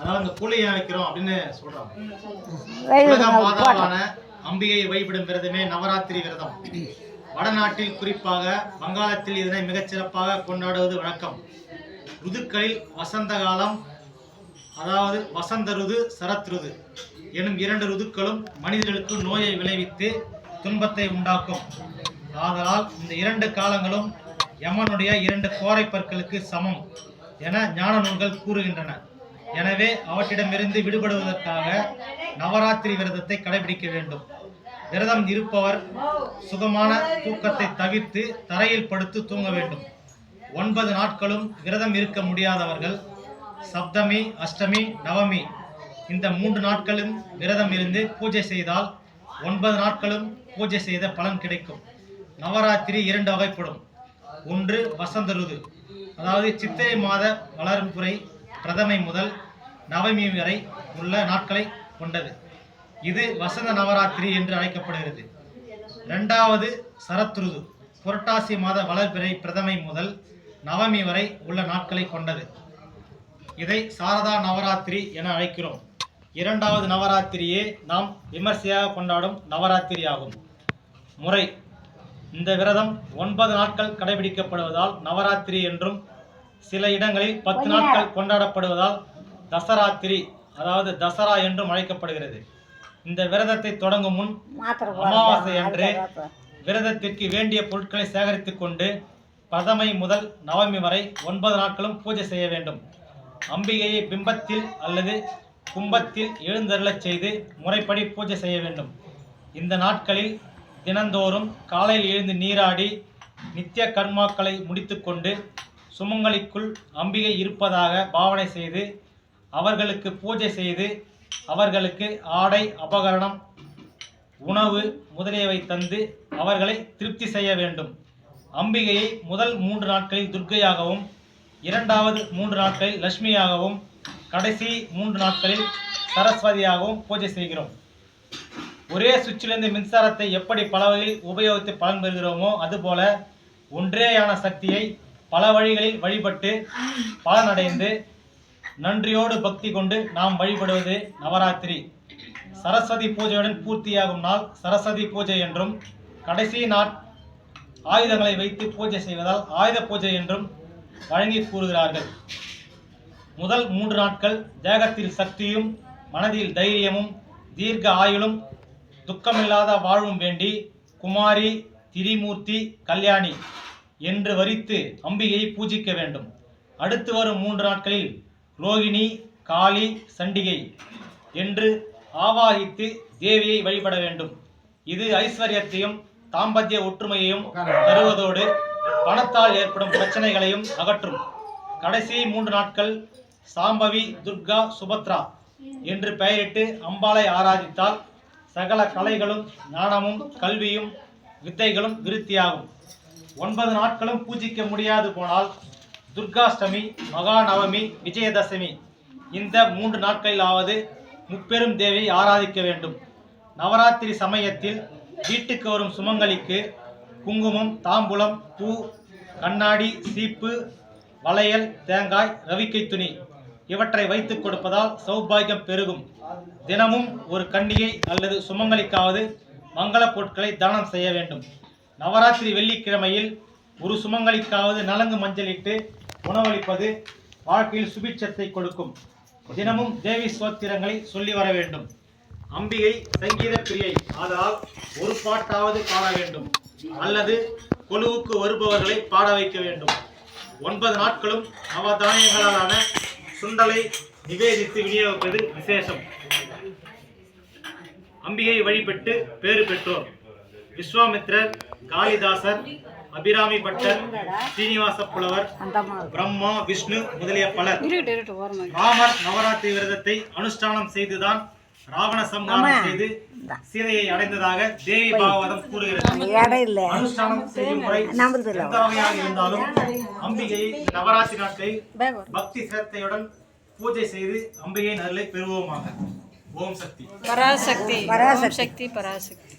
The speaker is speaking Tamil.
அதாவது இந்த கூலி ஏன் வைக்கிறோம் அப்படின்னு சொல்றாங்க. உலக மாதாவான அம்பிகையை வழிபடும் விரதமே நவராத்திரி விரதம். வடநாட்டில் குறிப்பாக வங்காளத்தில் இதனை மிகச் சிறப்பாக கொண்டாடுவது வழக்கம். ருதுக்களில் வசந்த காலம் அதாவது வசந்த ருது சரத் ருது எனும் இரண்டு ருதுக்களும் மனிதர்களுக்கு நோயை விளைவித்து துன்பத்தை உண்டாக்கும். ஆதலால் இந்த இரண்டு காலங்களும் யமனுடைய இரண்டு கோரை பற்களுக்கு சமம் என ஞான நூல்கள் கூறுகின்றன. எனவே அவற்றிடமிருந்து விடுபடுவதற்காக நவராத்திரி விரதத்தை கடைபிடிக்க வேண்டும். விரதம் இருப்பவர் சுகமான தூக்கத்தை தவிர்த்து தரையில் படுத்து தூங்க வேண்டும். ஒன்பது நாட்களும் விரதம் இருக்க முடியாதவர்கள் சப்தமி அஷ்டமி நவமி இந்த மூன்று நாட்களும் விரதம் இருந்து பூஜை செய்தால் ஒன்பது நாட்களும் பூஜை செய்த பலன் கிடைக்கும். நவராத்திரி இரண்டு வகைப்படும். ஒன்று வசந்த ருது. அதாவது சித்திரை மாத வளர்ப்புரை பிரதமை முதல் நவமி வரை உள்ள நாட்களை கொண்டது. இது வசந்த நவராத்திரி என்று அழைக்கப்படுகிறது. இரண்டாவது சரத்ருது புரட்டாசி மாத வளர்பிறை பிரதமை முதல் நவமி வரை உள்ள நாட்களை கொண்டது. இதை சாரதா நவராத்திரி என அழைக்கிறோம். இரண்டாவது நவராத்திரியே நாம் விமர்சையாக கொண்டாடும் நவராத்திரி ஆகும். முறை இந்த விரதம் ஒன்பது நாட்கள் கடைபிடிக்கப்படுவதால் நவராத்திரி என்றும் சில இடங்களில் பத்து நாட்கள் கொண்டாடப்படுவதால் தசராத்திரி அதாவது தசரா என்றும் அழைக்கப்படுகிறது. இந்த விரதத்தை தொடங்கும் முன் அமாவாசை அன்று விரதத்திற்கு வேண்டிய பொருட்களை சேகரித்துக் கொண்டு பிரதமை முதல் நவமி வரை ஒன்பது நாட்களும் பூஜை செய்ய வேண்டும். அம்பிகையை பிம்பத்தில் அல்லது கும்பத்தில் எழுந்தருளச் செய்து முறைப்படி பூஜை செய்ய வேண்டும். இந்த நாட்களில் தினந்தோறும் காலையில் எழுந்து நீராடி நித்திய கர்மாக்களை முடித்துக்கொண்டு சுமங்கலிக்குள் அம்பிகை இருப்பதாக பாவனை செய்து அவர்களுக்கு பூஜை செய்து அவர்களுக்கு ஆடை அபகரணம் உணவு முதலியவை தந்து அவர்களை திருப்தி செய்ய வேண்டும். அம்பிகையை முதல் மூன்று நாட்களில் துர்க்கையாகவும் இரண்டாவது மூன்று நாட்களில் லட்சுமியாகவும் கடைசி மூன்று நாட்களில் சரஸ்வதியாகவும் பூஜை செய்கிறோம். ஒரே சுவிட்சிலிருந்து மின்சாரத்தை எப்படி பல வகையில் உபயோகித்து பலன் பெறுகிறோமோ அதுபோல ஒன்றேயான சக்தியை பல வழிகளில் வழிபட்டு பலனடைந்து நன்றியோடு பக்தி கொண்டு நாம் வழிபடுவது நவராத்திரி. சரஸ்வதி பூஜையுடன் பூர்த்தியாகும் நாள் சரஸ்வதி பூஜை என்றும் கடைசி நாள் ஆயுதங்களை வைத்து பூஜை செய்வதால் ஆயுத பூஜை என்றும் வழங்கி கூறுகிறார்கள். முதல் மூன்று நாட்கள் தேகத்தில் சக்தியும் மனதில் தைரியமும் தீர்க்க ஆயுளும் துக்கமில்லாத வாழ்வும் வேண்டி குமாரி திரிமூர்த்தி கல்யாணி என்று வரித்து அம்பிகையை பூஜிக்க வேண்டும். அடுத்து வரும் மூன்று நாட்களில் ரோகிணி காளி சண்டிகை என்று ஆவாகித்து தேவியை வழிபட வேண்டும். இது ஐஸ்வர்யத்தையும் தாம்பத்திய ஒற்றுமையையும் தருவதோடு பணத்தால் ஏற்படும் பிரச்சனைகளையும் அகற்றும். கடைசி மூன்று நாட்கள் சாம்பவி துர்கா சுபத்ரா என்று பெயரிட்டு அம்பாளை ஆராதித்தால் சகல கலைகளும் ஞானமும் கல்வியும் வித்தைகளும் விருத்தியாகும். ஒன்பது நாட்களும் பூஜிக்க முடியாது போனால் துர்காஷ்டமி மகாநவமி விஜயதசமி. இந்த மூன்று நாட்களிலாவது முப்பெரும் தேவியை ஆராதிக்க வேண்டும். நவராத்திரி சமயத்தில் வீட்டுக்கு வரும் சுமங்கலிக்கு குங்குமம் தாம்பூலம் பூ கண்ணாடி சீப்பு வளையல் தேங்காய் ரவிக்கை துணி இவற்றை வைத்துக் கொடுப்பதால் சௌபாகியம் பெருகும். தினமும் ஒரு கன்னிகை அல்லது சுமங்கலிக்காவது மங்கள பொருட்களை தானம் செய்ய வேண்டும். நவராத்திரி வெள்ளிக்கிழமையில் ஒரு சுமங்கலிக்காவது நலங்கு மஞ்சளிட்டு உணவளிப்பது வாழ்க்கையில் சுபிட்சத்தை கொடுக்கும். தினமும் தேவி ஸ்தோத்திரங்களை சொல்லி வர வேண்டும். அம்பிகை சங்கீத பிரியை ஆதலால் ஒரு பாட்டாவது பாட வேண்டும். அல்லது கொலுவுக்கு வருபவர்களை பாட வைக்க வேண்டும். ஒன்பது நாட்களும் நவதானியங்களாலான சுண்டலை நிவேதித்து விநியோகிப்பது விசேஷம். அம்பிகை வழிபட்டு பேறு பெற்றோர். விஸ்வாமித்ரர் காளிதாசர் அபிராமி பட்டர் ஸ்ரீனிவாச புலவர் பிரம்மா விஷ்ணு முதலிய பலர் ராமர் நவராத்திரி விரதத்தை அனுஷ்டானம் செய்துதான் ராவண சம்ஹாரம் செய்து சீதையை அடைந்ததாக தேவி பாகவதம் கூறுகிறது. இடம் இல்லை. அனுஷ்டானம் செய்யும் முறை எந்த வகையாக இருந்தாலும் அம்பிகையை நவராத்திரி வரும் பக்தி சிரத்தையுடன் பூஜை செய்து அம்பிகையின் அருளை பெறுவோமாக. ஓம் சக்தி. பராசக்தி. பராசக்தி. சக்தி பராசக்தி.